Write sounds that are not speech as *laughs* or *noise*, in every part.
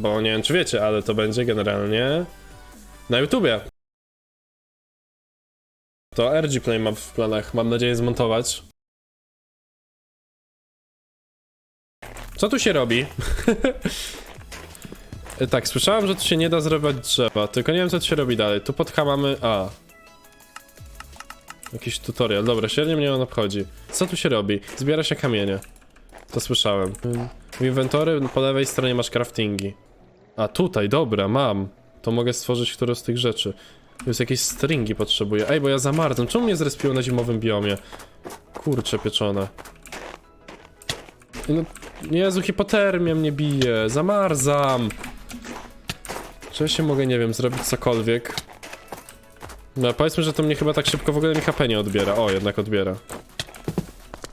Bo nie wiem, czy wiecie, ale to będzie generalnie na YouTubie. To RG Play mam w planach, mam nadzieję zmontować. Co tu się robi? *laughs* tak, słyszałem, że tu się nie da zrywać drzewa, tylko nie wiem, co tu się robi dalej. Tu pod mamy... A. Jakiś tutorial, dobra, średnio mnie on obchodzi. Co tu się robi? Zbiera się kamienie. To słyszałem. W inwentory po lewej stronie masz craftingi. A tutaj, dobra, mam. To mogę stworzyć którąś z tych rzeczy. Jest jakieś stringi potrzebuję. Ej, bo ja zamarzłem. Czemu mnie zrespiło na zimowym biomie? Kurcze pieczone. No, Jezu, hipotermia mnie bije. Zamarzam. Czy ja się mogę, nie wiem, zrobić cokolwiek? No, powiedzmy, że to mnie chyba tak szybko w ogóle mi HP nie odbiera. O, jednak odbiera.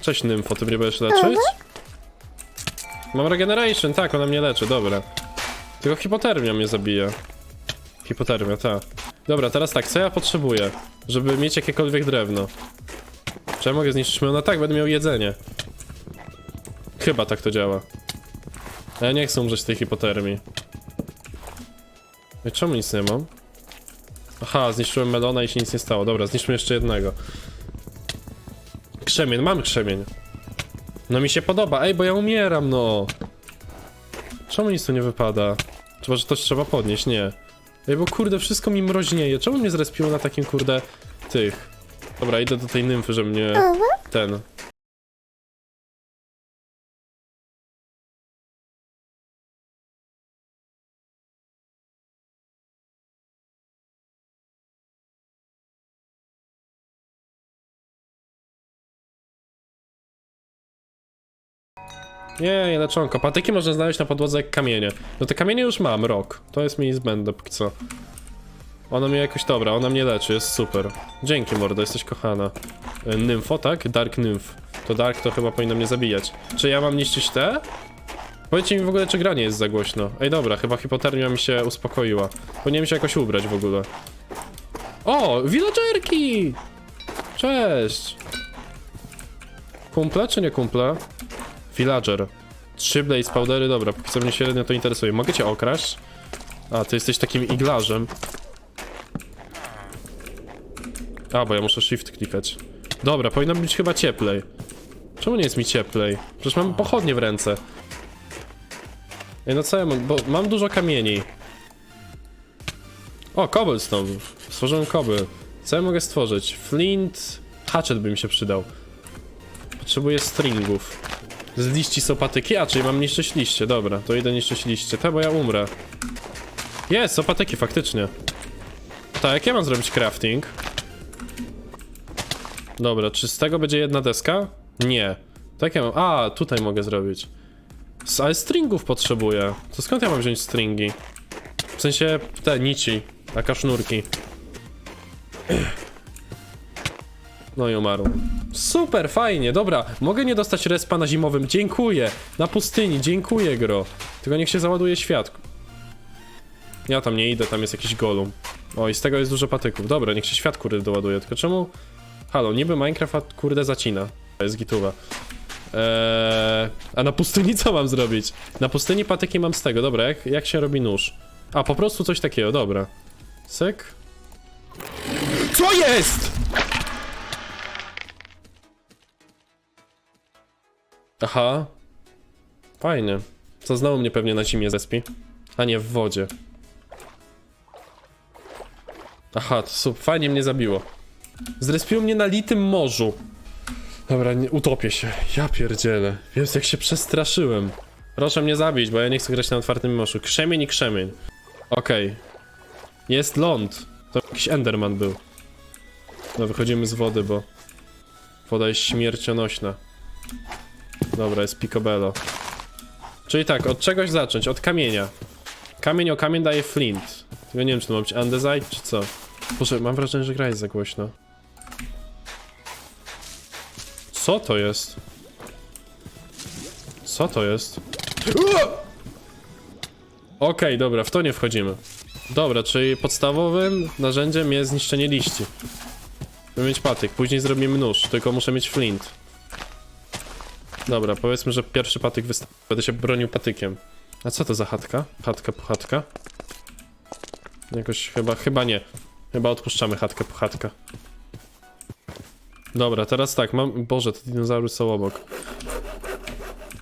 Cześć, Nymfo, ty mnie będziesz leczyć? Mam regeneration, tak, ona mnie leczy, dobra. Tylko hipotermia mnie zabija. Hipotermia, tak. Dobra, teraz tak, co ja potrzebuję, żeby mieć jakiekolwiek drewno? Czy ja mogę zniszczyć No tak, będę miał jedzenie. Chyba tak to działa. A ja nie chcę umrzeć z tej hipotermii. Ej, czemu nic nie mam? Aha, zniszczyłem melona i się nic nie stało. Dobra, zniszczmy jeszcze jednego. Krzemień, mam krzemień. No mi się podoba, ej, bo ja umieram, no. Czemu nic tu nie wypada? Chyba, że to trzeba podnieść, nie. Ej, bo kurde, wszystko mi mroźnieje. Czemu mnie zrespiło na takim, kurde, tych? Dobra, idę do tej nymfy, że mnie... ten... Nie, nie leczonko. Patyki można znaleźć na podłodze jak kamienie. No te kamienie już mam, rok. To jest mi zbędne póki co. Ona mnie jakoś dobra, ona mnie leczy, jest super. Dzięki mordo, jesteś kochana. E, Nymfo, tak? Dark Nymph. To Dark to chyba powinno mnie zabijać. Czy ja mam niszczyć te? Powiedzcie mi w ogóle, czy gra nie jest za głośno. Ej, dobra, chyba hipotermia mi się uspokoiła. Powinienem się jakoś ubrać w ogóle. O, villagerki! Cześć! Kumple czy nie kumple? Villager. Trzy blaze powdery, dobra, póki co mnie średnio to interesuje. Mogę cię okraść? A, ty jesteś takim iglarzem. A, bo ja muszę shift klikać. Dobra, powinno być chyba cieplej. Czemu nie jest mi cieplej? Przecież mam pochodnie w ręce. Ej, no co ja mam? Bo mam dużo kamieni. O, cobblestone. Stworzyłem kobyl. Co ja mogę stworzyć? Flint... Hatchet by mi się przydał. Potrzebuję stringów. Z liści są patyki? A, czyli mam niszczyć liście, dobra, to idę niszczyć liście, te, bo ja umrę. Jest, są patyki, faktycznie. Tak, jak ja mam zrobić crafting? Dobra, czy z tego będzie jedna deska? Nie. Tak ja mam, a, tutaj mogę zrobić. S- Ale stringów potrzebuję. To skąd ja mam wziąć stringi? W sensie, te nici, taka sznurki. No i umarł. Super, fajnie, dobra. Mogę nie dostać respa na zimowym, dziękuję. Na pustyni, dziękuję, gro. Tylko niech się załaduje świat. Ja tam nie idę, tam jest jakiś golum. O, i z tego jest dużo patyków. Dobra, niech się świat kurde doładuje. Tylko czemu... Halo, niby Minecraft kurde zacina. To jest gituwa. Eee, a na pustyni co mam zrobić? Na pustyni patyki mam z tego, dobra, jak, jak się robi nóż? A, po prostu coś takiego, dobra. Syk. Co jest?! Aha. Fajnie. Co znowu mnie pewnie na zimie zespi? A nie, w wodzie. Aha, to super. Fajnie mnie zabiło. Zrespiło mnie na litym morzu. Dobra, nie, utopię się. Ja pierdzielę. Jest jak się przestraszyłem. Proszę mnie zabić, bo ja nie chcę grać na otwartym morzu. Krzemień i krzemień. Okej. Jest ląd. To jakiś Enderman był. No, wychodzimy z wody, bo... Woda jest śmiercionośna. Dobra, jest picobello. Czyli tak, od czegoś zacząć, od kamienia. Kamień o kamień daje flint. Tylko nie wiem, czy to ma być andesite, czy co. Boże, mam wrażenie, że gra jest za głośno. Co to jest? Co to jest? Okej, dobra, w to nie wchodzimy. Dobra, czyli podstawowym narzędziem jest zniszczenie liści. Będę mieć patyk, później zrobimy nóż, tylko muszę mieć flint. Dobra, powiedzmy, że pierwszy patyk wystarczy. Będę się bronił patykiem. A co to za chatka? Chatka po chatka? Jakoś chyba, chyba nie. Chyba odpuszczamy chatkę po chatka. Dobra, teraz tak, mam... Boże, te dinozaury są obok.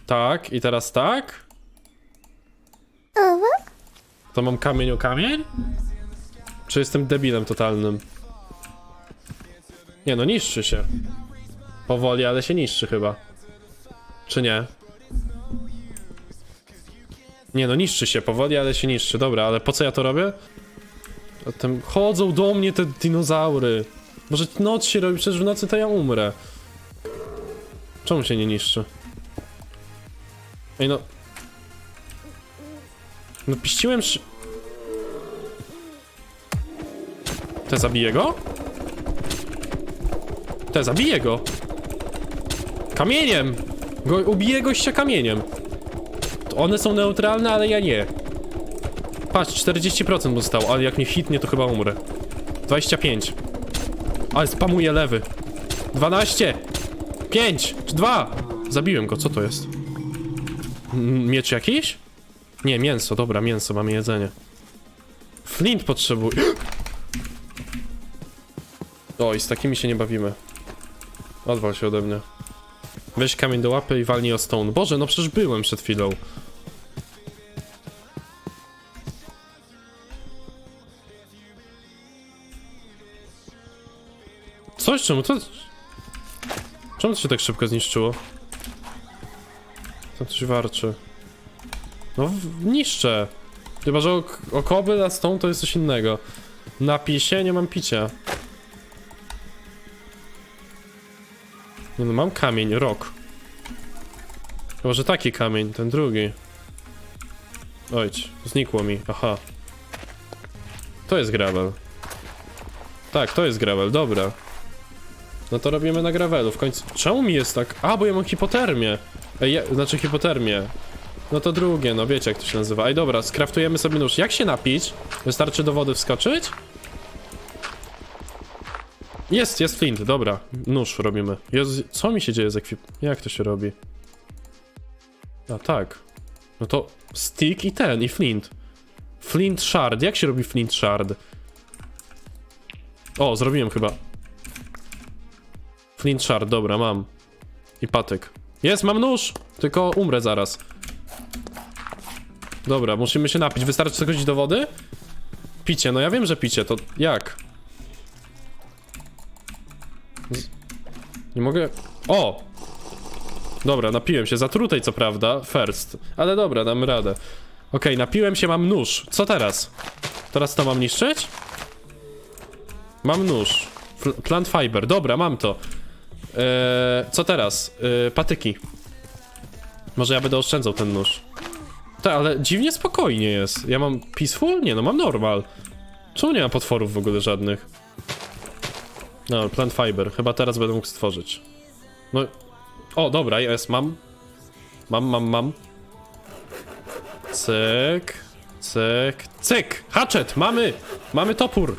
Tak, i teraz tak? To mam kamień o kamień? Czy jestem debilem totalnym? Nie no, niszczy się. Powoli, ale się niszczy chyba. Czy nie? Nie no, niszczy się powoli, ale się niszczy. Dobra, ale po co ja to robię? A Tym chodzą do mnie te dinozaury. Może noc się robi, przecież w nocy to ja umrę. Czemu się nie niszczy? Ej no... No piściłem szy... Te zabiję go? Te zabiję go! Kamieniem! Go, ubiję gościa kamieniem. One są neutralne, ale ja nie. Patrz, 40% mu zostało, ale jak mnie hitnie, to chyba umrę. 25. Ale spamuje lewy. 12! 5! 2! Zabiłem go, co to jest? Miecz jakiś? Nie, mięso, dobra, mięso, mamy jedzenie. Flint potrzebuję. *gasps* Oj, z takimi się nie bawimy. Odwal się ode mnie. Weź kamień do łapy i walnij o stone. Boże, no przecież byłem przed chwilą. Coś, czemu to... Czemu to się tak szybko zniszczyło? To coś warczy. No, niszczę. Chyba, że ok okoby, a stone to jest coś innego. Na pisie nie mam picia. Nie no, mam kamień, rok. Chyba, że taki kamień, ten drugi. Ojcz, znikło mi, aha. To jest gravel. Tak, to jest gravel, dobra. No to robimy na gravelu, w końcu... Czemu mi jest tak? A, bo ja mam hipotermię. Ej, ja, znaczy hipotermię. No to drugie, no wiecie jak to się nazywa. Ej, dobra, skraftujemy sobie nóż. Jak się napić? Wystarczy do wody wskoczyć? Jest, jest flint, dobra. Nóż robimy. Jezu, co mi się dzieje z ekwip... Jak to się robi? A tak. No to stick i ten, i flint. Flint shard. Jak się robi flint shard? O, zrobiłem chyba. Flint shard, dobra, mam. I patyk. Jest, mam nóż! Tylko umrę zaraz. Dobra, musimy się napić. Wystarczy chodzić do wody? Picie, no ja wiem, że picie, to jak? Nie mogę... O! Dobra, napiłem się, zatrutej co prawda, first. Ale dobra, dam radę. Okej, napiłem się, mam nóż. Co teraz? Teraz to mam niszczyć? Mam nóż. Fl plant fiber, dobra, mam to. Eee, co teraz? Eee, patyki. Może ja będę oszczędzał ten nóż. Tak, ale dziwnie spokojnie jest. Ja mam peaceful? Nie, no mam normal. Czemu nie ma potworów w ogóle żadnych? No, plant fiber. Chyba teraz będę mógł stworzyć. No. O, dobra, jest, mam. Mam, mam, mam. Cyk. Cyk. Cyk! Hatchet! Mamy! Mamy topór!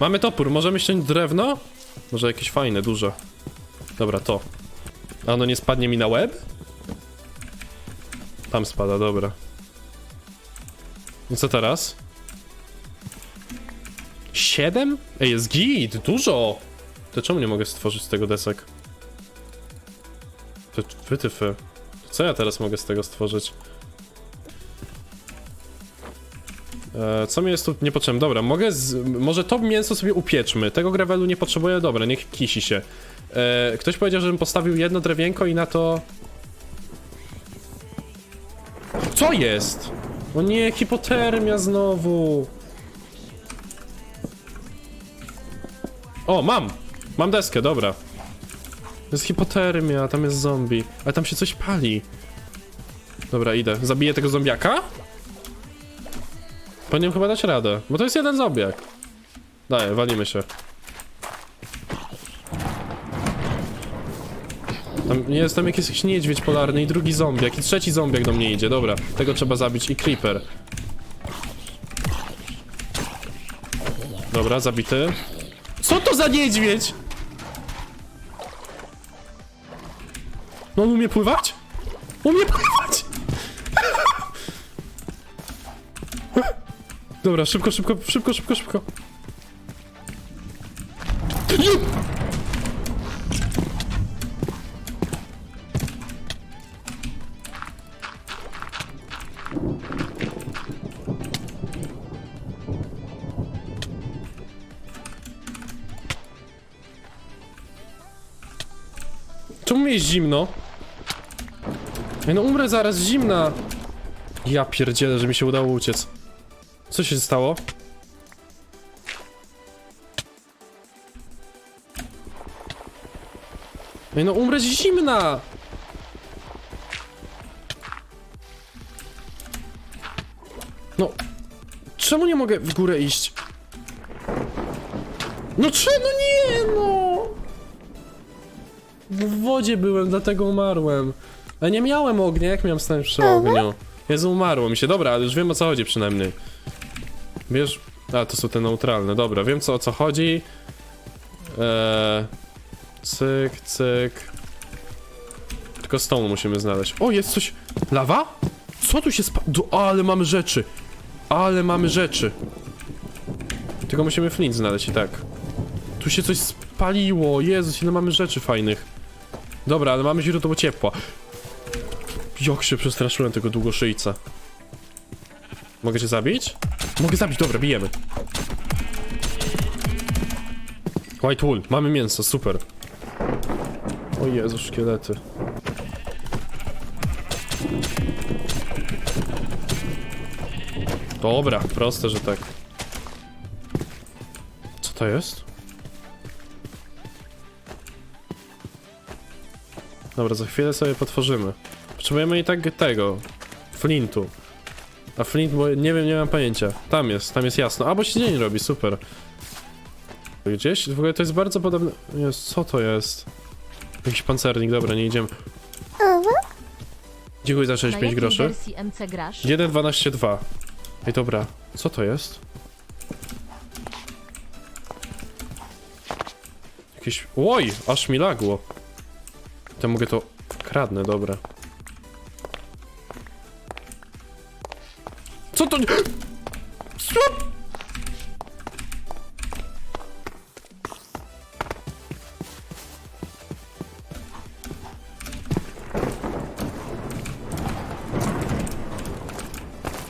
Mamy topór. Możemy ściąć drewno? Może jakieś fajne, duże. Dobra, to. A ono nie spadnie mi na łeb? Tam spada, dobra. I co teraz? Siedem? Ej, jest git, dużo! To czemu nie mogę stworzyć z tego desek? To wytyfy. Co ja teraz mogę z tego stworzyć? E, co mi jest tu niepotrzebne? Dobra, mogę z... Może to mięso sobie upieczmy. Tego gravelu nie potrzebuję, dobra, niech kisi się. E, ktoś powiedział, żebym postawił jedno drewienko i na to... Co jest? O nie, hipotermia znowu. O, mam! Mam deskę, dobra. To jest hipotermia, tam jest zombie. Ale tam się coś pali. Dobra, idę. Zabiję tego zombiaka? Powinienem chyba dać radę, bo to jest jeden zombiak. Daję, walimy się. Tam jest tam jakiś niedźwiedź polarny i drugi zombiak i trzeci zombiak do mnie idzie, dobra. Tego trzeba zabić i creeper. Dobra, zabity. Co to za niedźwiedź? No on umie pływać? Umie pływać! *laughs* Dobra, szybko, szybko, szybko, szybko, szybko. Czemu mi jest zimno? Ej, no umrę zaraz, zimna! Ja pierdzielę, że mi się udało uciec. Co się stało? Ej, no umrę zimna! No, czemu nie mogę w górę iść? No czemu no nie, no! W wodzie byłem, dlatego umarłem. A nie miałem ognia, jak miałem stanąć przy ogniu? Jezu, umarło mi się. Dobra, ale już wiem o co chodzi przynajmniej. Wiesz... A, to są te neutralne. Dobra, wiem co o co chodzi. Eee... Cyk, cyk. Tylko stone musimy znaleźć. O, jest coś... Lawa? Co tu się spa... Du... Ale mamy rzeczy. Ale mamy rzeczy. Tylko musimy flint znaleźć i tak. Tu się coś spaliło. Jezus, ile mamy rzeczy fajnych. Dobra, ale mamy źródło ciepła. Jak się przestraszyłem tego długoszyjca. Mogę cię zabić? Mogę zabić, dobra, bijemy. White wool, mamy mięso, super. O Jezu, szkielety. Dobra, proste, że tak. Co to jest? Dobra, za chwilę sobie potworzymy. Potrzebujemy i tak tego. Flintu. A flint, bo nie wiem, nie mam pojęcia. Tam jest, tam jest jasno. A, bo się dzień robi, super. Gdzieś? W ogóle to jest bardzo podobne... Jest, co to jest? Jakiś pancernik, dobra, nie idziemy. Dziękuję za Na 65 jakiej groszy. wersji MC grasz? 1.12.2. Ej, dobra. Co to jest? Jakieś... Oj! Aż mi lagło. To mogę to... Kradnę, dobra. Co to... Co?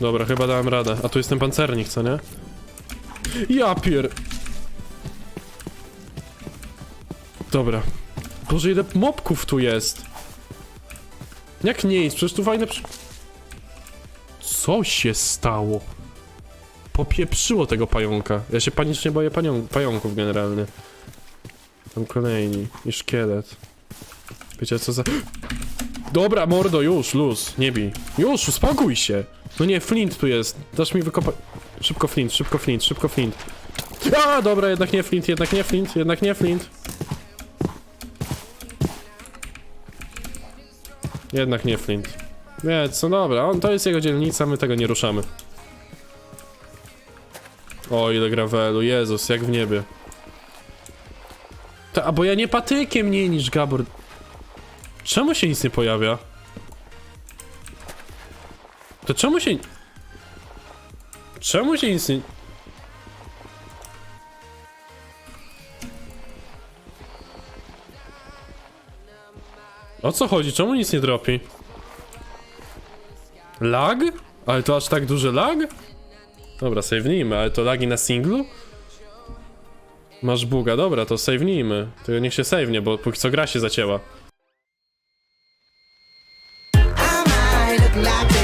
Dobra, chyba dałem radę. A tu jest ten pancernik, co nie? Ja pier... Dobra. Boże, ile mobków tu jest? Jak nic? Przecież tu fajne... Co się stało? Popieprzyło tego pająka. Ja się panicznie boję panią... pająków generalnie. Tam kolejni. I szkielet. Wiecie co za... Dobra, mordo, już, luz, nie bij. Już, uspokój się. No nie, flint tu jest. Dasz mi wykopać... Szybko flint, szybko flint, szybko flint. A, dobra, jednak nie flint, jednak nie flint, jednak nie flint. Jednak nie flint. Nie, co dobra, on to jest jego dzielnica, my tego nie ruszamy. O, ile gravelu, Jezus, jak w niebie. Ta, a bo ja nie patykiem nie niż Gabor. Czemu się nic nie pojawia? To czemu się... Czemu się nic nie... O co chodzi? Czemu nic nie dropi? Lag? Ale to aż tak duży lag? Dobra, save'nijmy, ale to lagi na singlu? Masz buga, dobra, to save'nijmy. To niech się save'nie, bo póki co gra się zacięła. I might look like.